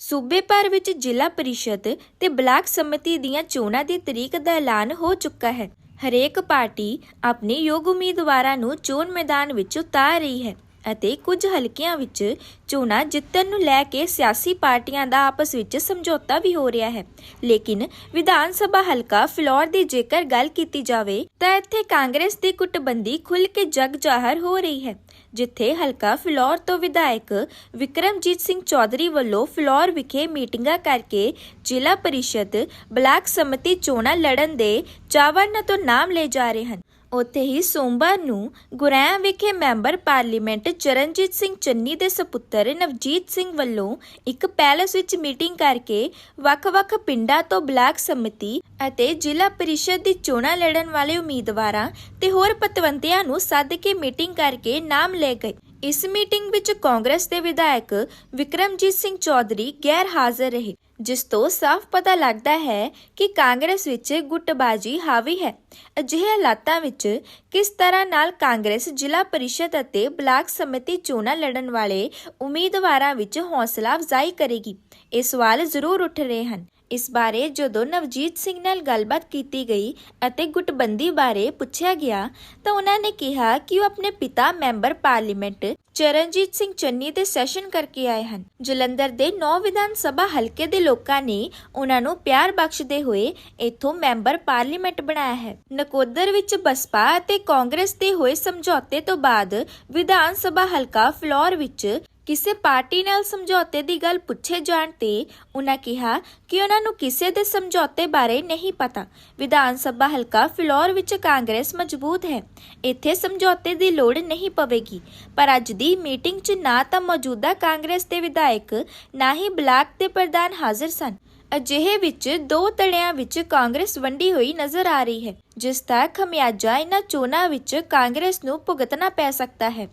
ਸੂਬੇ ਭਰ ਵਿੱਚ ਜ਼ਿਲ੍ਹਾ ਪਰਿਸ਼ਦ ਤੇ ਬਲਾਕ ਸਮਿਤੀ ਦੀਆਂ ਚੋਣਾਂ ਦੀ ਤਰੀਕ ਦਾ ਐਲਾਨ ਹੋ ਚੁੱਕਾ ਹੈ। ਹਰੇਕ ਪਾਰਟੀ ਆਪਣੇ ਯੋਗ ਉਮੀਦਵਾਰਾਂ ਨੂੰ ਚੋਣ ਮੈਦਾਨ ਵਿੱਚ ਉਤਾਰ ਰਹੀ ਹੈ। ਅਤੇ ਕੁਝ ਹਲਕਿਆਂ ਵਿੱਚ ਚੋਣਾਂ ਜਿੱਤਣ ਨੂੰ ਲੈ ਕੇ ਸਿਆਸੀ ਪਾਰਟੀਆਂ ਦਾ ਆਪਸ ਵਿੱਚ ਸਮਝੌਤਾ ਵੀ ਹੋ ਰਿਹਾ ਹੈ। ਲੇਕਿਨ ਵਿਧਾਨ ਸਭਾ ਹਲਕਾ ਫਿਲੌਰ ਦੀ ਜੇਕਰ ਗੱਲ ਕੀਤੀ ਜਾਵੇ, ਤਾਂ ਇੱਥੇ ਕਾਂਗਰਸ ਦੀ ਕੁੱਟਬੰਦੀ ਖੁੱਲ ਕੇ ਜਗ ਜ਼ਾਹਰ ਹੋ ਰਹੀ ਹੈ, ਜਿੱਥੇ ਹਲਕਾ ਫਿਲੌਰ ਤੋਂ ਵਿਧਾਇਕ ਵਿਕਰਮਜੀਤ ਸਿੰਘ ਚੌਧਰੀ ਵੱਲੋਂ ਫਿਲੌਰ ਵਿਖੇ ਮੀਟਿੰਗਾਂ ਕਰਕੇ ਜ਼ਿਲ੍ਹਾ ਪਰਿਸ਼ਦ ਬਲਾਕ ਸਮਿਤੀ ਚੋਣਾਂ ਲੜਨ ਦੇ ਚਾਵਨ ਤੋਂ ਨਾਮ ਲਏ ਜਾ ਰਹੇ ਹਨ। ਉੱਥੇ ਹੀ ਸੋਮਵਾਰ ਨੂੰ ਗੁਰੈਆਂ ਵਿਖੇ ਮੈਂਬਰ ਪਾਰਲੀਮੈਂਟ ਚਰਨਜੀਤ ਸਿੰਘ ਚੰਨੀ ਦੇ ਸੁਪੁੱਤਰ ਨਵਜੀਤ ਸਿੰਘ ਵੱਲੋਂ ਇੱਕ ਪੈਲਸ ਵਿੱਚ ਮੀਟਿੰਗ ਕਰਕੇ ਵੱਖ-ਵੱਖ ਪਿੰਡਾਂ ਤੋਂ ਬਲਾਕ ਸਮਿਤੀ ਅਤੇ ਜ਼ਿਲ੍ਹਾ ਪਰਿਸ਼ਦ ਦੀ ਚੋਣਾਂ ਲੜਨ ਵਾਲੇ ਉਮੀਦਵਾਰਾਂ ਤੇ ਹੋਰ ਪਤਵੰਤਿਆਂ ਨੂੰ ਸੱਦ ਕੇ ਮੀਟਿੰਗ ਕਰਕੇ ਨਾਮ ਲੈ ਗਏ। ਇਸ ਮੀਟਿੰਗ ਵਿੱਚ ਕਾਂਗਰਸ ਦੇ ਵਿਧਾਇਕ ਵਿਕਰਮਜੀਤ ਸਿੰਘ ਚੌਧਰੀ ਗੈਰ ਹਾਜ਼ਰ ਰਹੇ। ਜਿਸ ਤੋਂ ਸਾਫ਼ ਪਤਾ ਲੱਗਦਾ ਹੈ ਕਿ ਕਾਂਗਰਸ ਵਿੱਚ ਗੁੱਟਬਾਜ਼ੀ ਹਾਵੀ ਹੈ। ਅਜਿਹੇ ਹਾਲਾਤਾਂ ਵਿੱਚ ਕਿਸ ਤਰ੍ਹਾਂ ਨਾਲ ਕਾਂਗਰਸ ਜ਼ਿਲ੍ਹਾ ਪਰਿਸ਼ਦ ਅਤੇ ਬਲਾਕ ਸਮਿਤੀ ਚੋਣਾਂ ਲੜਨ ਵਾਲੇ ਉਮੀਦਵਾਰਾਂ ਵਿੱਚ ਹੌਸਲਾ ਅਫਜ਼ਾਈ ਕਰੇਗੀ, ਇਹ ਸਵਾਲ ਜ਼ਰੂਰ ਉੱਠ ਰਹੇ ਹਨ। ਇਸ ਬਾਰੇ ਜਦੋਂ ਨਵਜੀਤ ਸਿੰਘ ਨਾਲ ਗੱਲਬਾਤ ਕੀਤੀ ਗਈ ਅਤੇ ਗੁੱਟਬੰਦੀ ਬਾਰੇ ਪੁੱਛਿਆ ਗਿਆ ਤਾਂ ਉਹਨਾਂ ਨੇ ਕਿਹਾ ਕਿ ਉਹ ਆਪਣੇ ਪਿਤਾ ਮੈਂਬਰ ਪਾਰਲੀਮੈਂਟ ਚਰਨਜੀਤ ਸਿੰਘ ਚੰਨੀ ਦੇ ਸੈਸ਼ਨ ਕਰਕੇ ਆਏ ਹਨ। ਜਲੰਧਰ ਦੇ 9 ਵਿਧਾਨ ਸਭਾ ਹਲਕੇ ਦੇ ਲੋਕਾਂ ਨੇ ਉਹਨਾਂ ਨੂੰ ਪਿਆਰ ਬਖਸ਼ਦੇ ਹੋਏ ਇਥੋਂ ਮੈਂਬਰ ਪਾਰਲੀਮੈਂਟ ਬਣਾਇਆ ਹੈ। ਨਕੋਦਰ ਵਿੱਚ ਬਸਪਾ ਅਤੇ ਕਾਂਗਰਸ ਦੇ ਹੋਏ ਸਮਝੌਤੇ ਤੋਂ ਬਾਅਦ ਵਿਧਾਨ ਸਭਾ ਹਲਕਾ ਫਲੋਰ ਵਿੱਚ ਕਿਸੇ ਪਾਰਟੀ ਨਾਲ ਸਮਝੌਤੇ ਦੀ ਗੱਲ ਪੁੱਛੇ ਜਾਣ ਤੇ ਉਹਨਾਂ ਕਿਹਾ ਕਿ ਉਹਨਾਂ ਨੂੰ ਕਿਸੇ ਦੇ ਸਮਝੌਤੇ ਬਾਰੇ ਨਹੀਂ ਪਤਾ। ਵਿਧਾਨ ਸਭਾ ਹਲਕਾ ਫਿਲੌਰ ਵਿੱਚ ਕਾਂਗਰਸ ਮਜ਼ਬੂਤ ਹੈ। ਇੱਥੇ ਸਮਝੌਤੇ ਦੀ ਲੋੜ ਨਹੀਂ ਪਵੇਗੀ। ਪਰ ਅੱਜ ਦੀ ਮੀਟਿੰਗ 'ਚ ਨਾ ਤਾਂ ਮੌਜੂਦਾ ਕਾਂਗਰਸ ਦੇ ਵਿਧਾਇਕ, ਨਾ ਹੀ ਬਲਾਕ ਦੇ ਪ੍ਰਧਾਨ ਹਾਜ਼ਰ ਸਨ। ਅਜਿਹੇ ਵਿੱਚ ਦੋ ਧੜਿਆਂ ਵਿੱਚ ਕਾਂਗਰਸ ਵੰਡੀ ਹੋਈ ਨਜ਼ਰ ਆ ਰਹੀ ਹੈ, ਜਿਸ ਦਾ ਖਮਿਆਜਾ ਇਹਨਾਂ ਚੋਣਾਂ ਵਿੱਚ ਕਾਂਗਰਸ ਨੂੰ ਭੁਗਤਣਾ ਪੈ ਸਕਦਾ ਹੈ।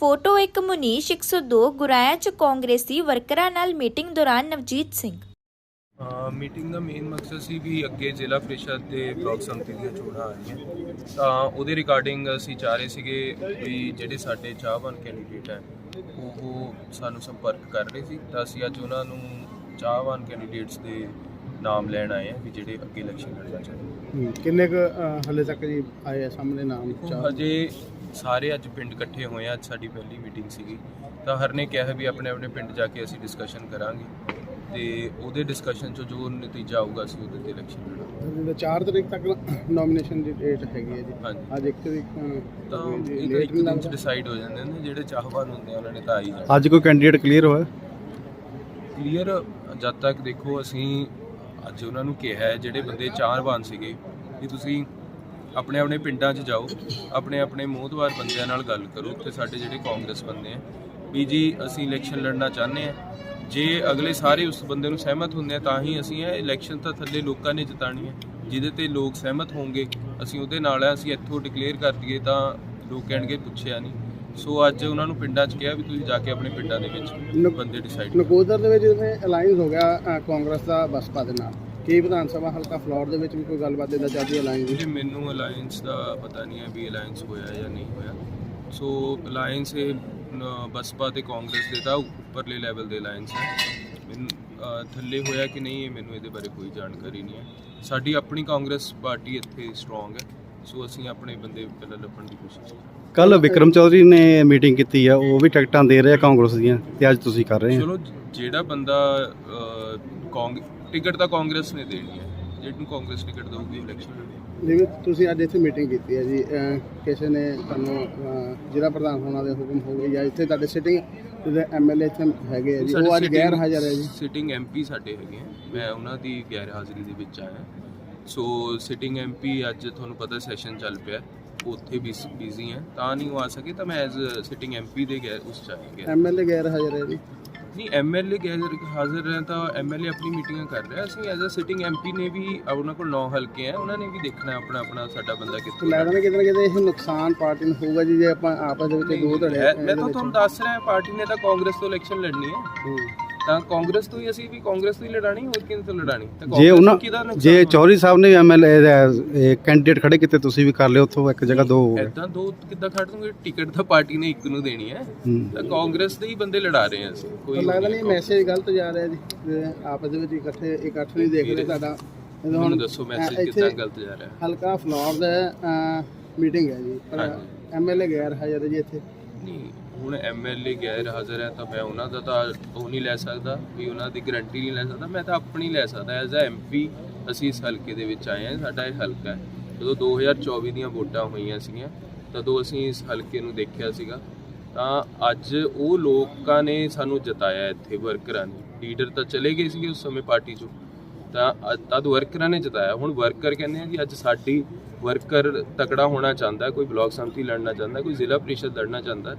ਫੋਟੋ ਇੱਕ ਮੁਨੀਸ਼ 102 ਗੁਰਾਇਆ ਚ ਕਾਂਗਰਸੀ ਵਰਕਰਾਂ ਨਾਲ ਮੀਟਿੰਗ ਦੌਰਾਨ ਨਵਜੀਤ ਸਿੰਘ। ਮੀਟਿੰਗ ਦਾ ਮੇਨ ਮਕਸਦ ਸੀ ਵੀ ਅੱਗੇ ਜ਼ਿਲ੍ਹਾ ਪ੍ਰੀਸ਼ਦ ਤੇ ਬਲਾਕ ਸੰਮਤੀ ਦੀਆਂ ਚੋਣਾਂ ਆ ਰਹੀਆਂ। ਤਾਂ ਉਹਦੇ ਰਿਗਾਰਡਿੰਗ ਅਸੀਂ ਚਾਹ ਰਹੇ ਸੀਗੇ ਵੀ ਜਿਹੜੇ ਸਾਡੇ ਚਾਹਵਾਨ ਕੈਂਡੀਡੇਟ ਹੈ ਉਹ ਸਾਨੂੰ ਸੰਪਰਕ ਕਰ ਰਹੇ ਸੀ। ਤਾਂ ਅਸੀਂ ਅੱਜ ਉਹਨਾਂ ਨੂੰ ਚਾਹਵਾਨ ਕੈਂਡੀਡੇਟਸ ਦੇ ਨਾਮ ਲੈਣ ਆਏ ਆ ਵੀ ਜਿਹੜੇ ਅੱਗੇ ਇਲੈਕਸ਼ਨ ਲੜਨਾ ਚਾਹੁੰਦੇ ਹੂੰ, ਕਿੰਨੇ ਕੁ ਅ, ਹਾਲੇ ਤੱਕ ਜੀ ਆਏ ਆ ਸਾਹਮਣੇ ਨਾਮ ਚਾਰ? ਹਜੇ ਸਾਰੇ ਅੱਜ ਪਿੰਡ ਇਕੱਠੇ ਹੋਏ ਆ ਅੱਜ ਸਾਡੀ ਪਹਿਲੀ ਮੀਟਿੰਗ ਸੀਗੀ। ਤਾਂ ਹਰ ਨੇ ਕਿਹਾ ਵੀ ਆਪਣੇ ਆਪਣੇ ਪਿੰਡ ਜਾ ਕੇ ਅਸੀਂ ਡਿਸਕਸ਼ਨ ਕਰਾਂਗੇ। ਤੇ ਉਹਦੇ ਡਿਸਕਸ਼ਨ 'ਚੋਂ ਜੋ ਨਤੀਜਾ ਆਊਗਾ ਅਸੀਂ ਉਹਦੇ ਤੇ ਇਲੈਕਸ਼ਨ ਲੜਾਂਗੇ। ਜਿਹਦਾ 4 ਤਰੀਕ ਤੱਕ ਨੋਮੀਨੇਸ਼ਨ ਦੀ ਡੇਟ ਹੈਗੀ ਹੈ ਜੀ। ਹਾਂਜੀ। ਅੱਜ ਇੱਕ ਤਰੀਕ ਅ, ਤਾਂ ਜੀ, ਇਹ late ਇੱਕ ਨਹੀਂ ਦਿਨ 'ਚ ਲੱਗਦਾ? ਡਿਸਾਈਡ ਹੋ ਜਾਂਦੇ ਨੇ ਜਿਹੜੇ ਚਾਹਵਾਨ ਹੁੰਦੇ ਆ ਉਹਨਾਂ ਨੇ ਤਾਂ ਆ ਹੀ ਜਾਣਾ। ਅੱਜ ਕੋਈ ਕੈਂਡੀਡੇਟ ਕਲੀਅਰ ਹੋਇਆ? ਕਲੀਅਰ ਜਦ ਤੱਕ ਦੇਖੋ ਅਸੀਂ ਅੱਜ ਉਹਨਾਂ ਨੂੰ ਕਿਹਾ ਜਿਹੜੇ ਬੰਦੇ ਚਾਰਵਾਨ ਸੀਗੇ ਕਿ ਤੁਸੀਂ ਆਪਣੇ ਆਪਣੇ ਪਿੰਡਾਂ 'ਚ ਜਾਓ, ਆਪਣੇ ਆਪਣੇ ਮੋਹਦਵਾਰ ਬੰਦਿਆਂ ਨਾਲ ਗੱਲ ਕਰੋ, ਉੱਥੇ ਸਾਡੇ ਜਿਹੜੇ ਕਾਂਗਰਸ ਬੰਦੇ ਆ। ਵੀ ਜੀ, ਅਸੀਂ ਇਲੈਕਸ਼ਨ ਲੜਨਾ ਚਾਹੁੰਦੇ ਆ। ਜੇ ਅਗਲੇ ਸਾਰੇ ਉਸ ਬੰਦੇ ਨੂੰ ਸਹਿਮਤ ਹੁੰਦੇ ਆ, ਤਾਂ ਹੀ ਅਸੀਂ ਇਹ ਇਲੈਕਸ਼ਨ ਤਾਂ ਥੱਲੇ ਲੋਕਾਂ ਨੇ ਜਿਤਾਣੀ ਹੈ ਜਿਹਦੇ ਤੇ ਲੋਕ ਸਹਿਮਤ ਹੋਣਗੇ, ਅਸੀਂ ਉਹਦੇ ਨਾਲ ਆ, ਅਸੀਂ ਇੱਥੋਂ ਡਿਕਲੇਅਰ ਕਰ ਦਈਏ, ਤਾਂ ਲੋਕ ਕਹਿਣਗੇ, ਪੁੱਛਿਆ ਨਹੀਂ। ਸੋ ਅੱਜ ਉਹਨਾਂ ਨੂੰ ਪਿੰਡਾਂ 'ਚ ਕਿਹਾ ਵੀ ਤੁਸੀਂ ਜਾ ਕੇ ਆਪਣੇ ਪਿੰਡਾਂ ਦੇ ਵਿੱਚ ਬੰਦੇ ਡਿਸਾਈਡ ਨਕੋਦਰ ਦੇ ਵਿੱਚ ਜਿਵੇਂ ਅਲਾਈਅੰਸ ਹੋ ਗਿਆ ਕਾਂਗਰਸ ਦਾ ਬਸਪਾ ਦੇ ਨਾਲ। ਕੀ ਵਿਧਾਨ ਸਭਾ ਹਲਕਾ ਫਲੋਰ ਦੇ ਵਿੱਚ ਵੀ ਕੋਈ ਗੱਲਬਾਤ ਇਦਾਂ ਚੱਲਦੀ ਅਲਾਈਅੰਸ ਜੀ ਮੈਨੂੰ ਅਲਾਈਅੰਸ ਦਾ ਪਤਾ ਨਹੀਂ ਹੈ ਵੀ ਅਲਾਈਅੰਸ ਹੋਇਆ ਜਾਂ ਨਹੀਂ ਹੋਇਆ। ਸੋ ਅਲਾਈਅੰਸ ਇਹ ਬਸਪਾ ਤੇ ਕਾਂਗਰਸ ਦੇ ਤਾਂ ਉੱਪਰਲੇ ਲੈਵਲ ਦੇ ਅਲਾਈਅੰਸ ਹੈ। ਮੈਨੂੰ ਥੱਲੇ ਹੋਇਆ ਕਿ ਨਹੀਂ ਇਹ ਮੈਨੂੰ ਇਹਦੇ ਬਾਰੇ ਕੋਈ ਜਾਣਕਾਰੀ ਨਹੀਂ ਹੈ। ਸਾਡੀ ਆਪਣੀ ਕਾਂਗਰਸ ਪਾਰਟੀ ਇੱਥੇ ਸਟਰੋਂਗ ਹੈ। ਸੋ ਅਸੀਂ ਆਪਣੇ ਬੰਦੇ ਪਹਿਲਾਂ ਲੱਭਣ ਦੀ ਕੋਸ਼ਿਸ਼ ਕਰਾਂਗੇ ਕੱਲ ਵਿਕਰਮ ਚੌਧਰੀ ਨੇ ਮੀਟਿੰਗ ਕੀਤੀ ਆ ਉਹ ਵੀ ਟਿਕਟਾਂ ਦੇ ਰਿਹਾ ਕਾਂਗਰਸ ਦੀਆਂ ਤੇ ਅੱਜ ਤੁਸੀਂ ਕਰ ਰਹੇ ਆ ਚਲੋ ਜਿਹੜਾ ਬੰਦਾ ਕਾਂਗ ਟਿਕਟ ਤਾਂ ਕਾਂਗਰਸ ਨੇ ਦੇਣੀ ਹੈ। ਜਿਹਨੂੰ ਕਾਂਗਰਸ ਟਿਕਟ ਦਊਗੀ ਇਲੈਕਸ਼ਨ ਜਿਵੇਂ ਤੁਸੀਂ ਅੱਜ ਇੱਥੇ ਮੀਟਿੰਗ ਕੀਤੀ ਹੈ ਜੀ। ਕਿਸੇ ਨੇ ਤੁਹਾਨੂੰ ਜ਼ਿਲ੍ਹਾ ਪ੍ਰਧਾਨ ਹੋਣਾ ਦੇ ਹੁਕਮ ਹੋ ਗਏ ਜਾਂ ਇੱਥੇ ਤੁਹਾਡੇ ਸਿਟਿੰਗ ਜਿਹੜੇ ਐਮਐਲਏ ਇੱਥੇ ਹੈਗੇ ਆ ਜੀ ਉਹ ਅੱਜ ਗੈਰ ਹਾਜ਼ਰ ਹੈ ਜੀ। ਸਿਟਿੰਗ ਐਮਪੀ ਸਾਡੇ ਹੈਗੇ ਆ। ਮੈਂ ਉਹਨਾਂ ਦੀ ਗੈਰ ਹਾਜ਼ਰੀ ਦੇ ਵਿੱਚ ਆਇਆ। ਸੋ ਸਿਟਿੰਗ ਐਮਪੀ ਅੱਜ ਤੁਹਾਨੂੰ ਪਤਾ ਸੈਸ਼ਨ ਚੱਲ ਪਿਆ ਉੱਥੇ ਵੀ ਬਿਜ਼ੀ ਹੈ। ਤਾਂ ਨਹੀਂ ਉਹ ਆ ਸਕੇ ਤਾਂ ਮੈਂ ਐਜ਼ ਸਿਟਿੰਗ ਐਮਪੀ ਦੇ ਗੈਰ ਉਸ ਚ ਆ ਗਿਆ। ਐਮਐਲਏ ਗੈਰ ਹਾਜ਼ਰ ਹੈ ਜੀ। ਨਹੀਂ ਐਮਐਲਏ ਗੈਰ ਹਾਜ਼ਰ ਹੈ ਤਾਂ ਐਮਐਲਏ ਆਪਣੀ ਮੀਟਿੰਗਾਂ ਕਰ ਰਿਹਾ। ਅਸੀਂ ਐਜ਼ ਅ ਸਿਟਿੰਗ ਐਮਪੀ ਨੇ ਵੀ ਉਹਨਾਂ ਕੋਲ 9 ਹਲਕੇ ਆ ਉਹਨਾਂ ਨੇ ਵੀ ਦੇਖਣਾ ਆਪਣਾ ਆਪਣਾ ਸਾਡਾ ਬੰਦਾ ਕਿੱਥੇ ਲੱਗਦਾ ਨਾ ਕਿਤੇ ਨਾ ਕਿਤੇ ਇਹ ਨੁਕਸਾਨ ਪਾਰਟੀ ਨੂੰ ਹੋਊਗਾ ਜੀ ਜੇ ਆਪਾਂ ਆਪਸ ਦੇ ਵਿੱਚ ਦੋ ਧੜੇ ਮੈਂ ਮੈਂ ਤਾਂ ਤੁਹਾਨੂੰ ਦੱਸ ਰਿਹਾ ਪਾਰਟੀ ਨੇ ਤਾਂ ਕਾਂਗਰਸ ਤੋਂ ਇਲੈਕਸ਼ਨ ਲੜਨੀ ਹੈ। ਹੂੰ। ਤਾਂ ਕਾਂਗਰਸ ਤੋਂ ਹੀ ਅਸੀਂ ਵੀ ਕਾਂਗਰਸ ਤੋਂ ਹੀ ਲੜਾਣੀ ਹੋਰ ਕਿਹਦੇ ਤੋਂ ਲੜਾਣੀ? ਤਾਂ ਜੇ ਉਹਨਾਂ ਜੇ ਹੋਣਾ? ਚੌਧਰੀ ਸਾਹਿਬ ਨੇ ਐਮਐਲਏ ਕੈਂਡੀਡੇਟ ਖੜੇ ਕੀਤੇ ਤੁਸੀਂ ਵੀ ਕਰ ਲਿਓ ਉੱਥੋਂ ਇੱਕ ਜਗ੍ਹਾ ਦੋ ਹੋ ਗਏ ਏਦਾਂ ਦੋ ਕਿੱਦਾਂ ਖੜ ਦੂੰਗੇ ਟਿਕਟ ਤਾਂ ਪਾਰਟੀ ਨੇ ਇੱਕ ਨੂੰ ਦੇਣੀ ਹੈ। ਤਾਂ ਕਾਂਗਰਸ ਦੇ ਹੀ ਬੰਦੇ ਲੜਾ ਰਹੇ ਆ ਅਸੀਂ ਕੋਈ ਲੱਗਦਾ ਨਹੀਂ ਮੈਸੇਜ ਗਲਤ ਜਾ ਰਿਹਾ ਜੀ। ਆਪਸ ਦੇ ਵਿੱਚ ਇਕੱਠੇ ਇਕੱਠ ਨਹੀਂ ਦੇਖ ਰਹੇ ਤੁਹਾਡਾ ਮੈਨੂੰ ਦੱਸੋ ਮੈਸੇਜ ਕਿੱਦਾਂ ਗਲਤ ਜਾ ਰਿਹਾ? ਹਲਕਾ ਫਲੋਰ ਦਾ ਮੀਟਿੰਗ ਹੈ ਜੀ। ਐਮਐਲਏ ਗੈਰ ਹਾਜ਼ਰ ਹੈ ਜੀ ਇੱਥੇ। ਨਹੀਂ ਹੁਣ ਐਮਐਲਏ ਗੈਰ ਹਾਜ਼ਰ ਹੈ ਤਾਂ ਮੈਂ ਉਹਨਾਂ ਦਾ ਤਾਂ ਉਹ ਨਹੀਂ ਲੈ ਸਕਦਾ, ਵੀ ਉਹਨਾਂ ਦੀ ਗਰੰਟੀ ਨਹੀਂ ਲੈ ਸਕਦਾ, ਮੈਂ ਤਾਂ ਆਪਣੀ ਲੈ ਸਕਦਾ ਐਜ਼ ਅ ਐਮਪੀ ਅਸੀਂ ਇਸ ਹਲਕੇ ਦੇ ਵਿੱਚ ਆਏ ਹਾਂ, ਸਾਡਾ ਇਹ ਹਲਕਾ ਹੈ। ਜਦੋਂ 2024 ਦੀਆਂ ਵੋਟਾਂ ਹੋਈਆਂ ਸੀਗੀਆਂ, ਤਦੋਂ ਅਸੀਂ ਇਸ ਹਲਕੇ ਨੂੰ ਦੇਖਿਆ ਸੀਗਾ। ਤਾਂ ਅੱਜ ਉਹ ਲੋਕਾਂ ਨੇ ਸਾਨੂੰ ਜਤਾਇਆ ਇੱਥੇ ਵਰਕਰਾਂ ਨੇ। ਲੀਡਰ ਤਾਂ ਚਲੇ ਗਏ ਸੀਗੇ ਉਸ ਸਮੇਂ ਪਾਰਟੀ ਚੋਂ। ਤਾਂ ਤਦ ਵਰਕਰਾਂ ਨੇ ਜਤਾਇਆ। ਹੁਣ ਵਰਕਰ ਕਹਿੰਦੇ ਆ ਕਿ ਅੱਜ ਸਾਡੀ ਵਰਕਰ ਤਕੜਾ ਹੋਣਾ ਚਾਹੁੰਦਾ, ਕੋਈ ਬਲਾਕ ਸੰਮਤੀ ਲੜਨਾ ਚਾਹੁੰਦਾ, ਕੋਈ ਜ਼ਿਲ੍ਹਾ ਪ੍ਰੀਸ਼ਦ ਲੜਨਾ ਚਾਹੁੰਦਾ।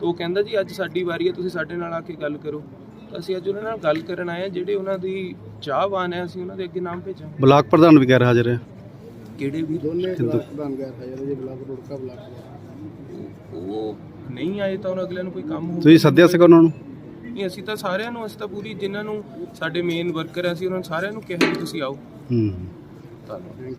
ਤਾਂ ਉਹ ਕਹਿੰਦਾ ਜੀ ਅੱਜ ਸਾਡੀ ਵਾਰੀ ਹੈ ਤੁਸੀਂ ਸਾਡੇ ਨਾਲ ਆ ਕੇ ਗੱਲ ਕਰੋ। ਤਾਂ ਅਸੀਂ ਅੱਜ ਉਹਨਾਂ ਨਾਲ ਗੱਲ ਕਰਨ ਆਏ ਹਾਂ ਜਿਹੜੇ ਉਹਨਾਂ ਦੀ ਚਾਹਵਾਨ ਹੈ ਅਸੀਂ ਉਹਨਾਂ ਦੇ ਅੱਗੇ ਨਾਮ ਭੇਜਾਂਗੇ। ਬਲਾਕ ਪ੍ਰਧਾਨ ਵੀ ਗੈਰ ਹਾਜ਼ਰ ਹੈ। ਕਿਹੜੇ ਵੀ? ਦੋਨੇ ਬਲਾਕ ਪ੍ਰਧਾਨ ਗੈਰ ਹਾਜ਼ਰ ਹੈ ਜੀ ਬਲਾਕ ਰੋੜਕਾ ਬਲਾਕ ਉਹ ਨਹੀਂ ਆਏ ਤਾਂ ਉਹਨਾਂ ਅਗਲਿਆਂ ਨੂੰ ਕੋਈ ਕੰਮ ਹੋ ਤੁਸੀਂ ਸੱਦਿਆ ਸੀਗਾ ਉਹਨਾਂ ਨੂੰ? ਨਹੀਂ ਅਸੀਂ ਤਾਂ ਸਾਰਿਆਂ ਨੂੰ ਅਸੀਂ ਤਾਂ ਪੂਰੀ ਜਿਨ੍ਹਾਂ ਨੂੰ ਸਾਡੇ ਮੇਨ ਵਰਕਰ ਹੈ ਅਸੀਂ ਉਹਨਾਂ ਨੂੰ ਸਾਰਿਆਂ ਨੂੰ ਕਿਹਾ ਵੀ ਤੁਸੀਂ ਆਓ। ਹੂੰ। ਧੰਨਵਾਦ।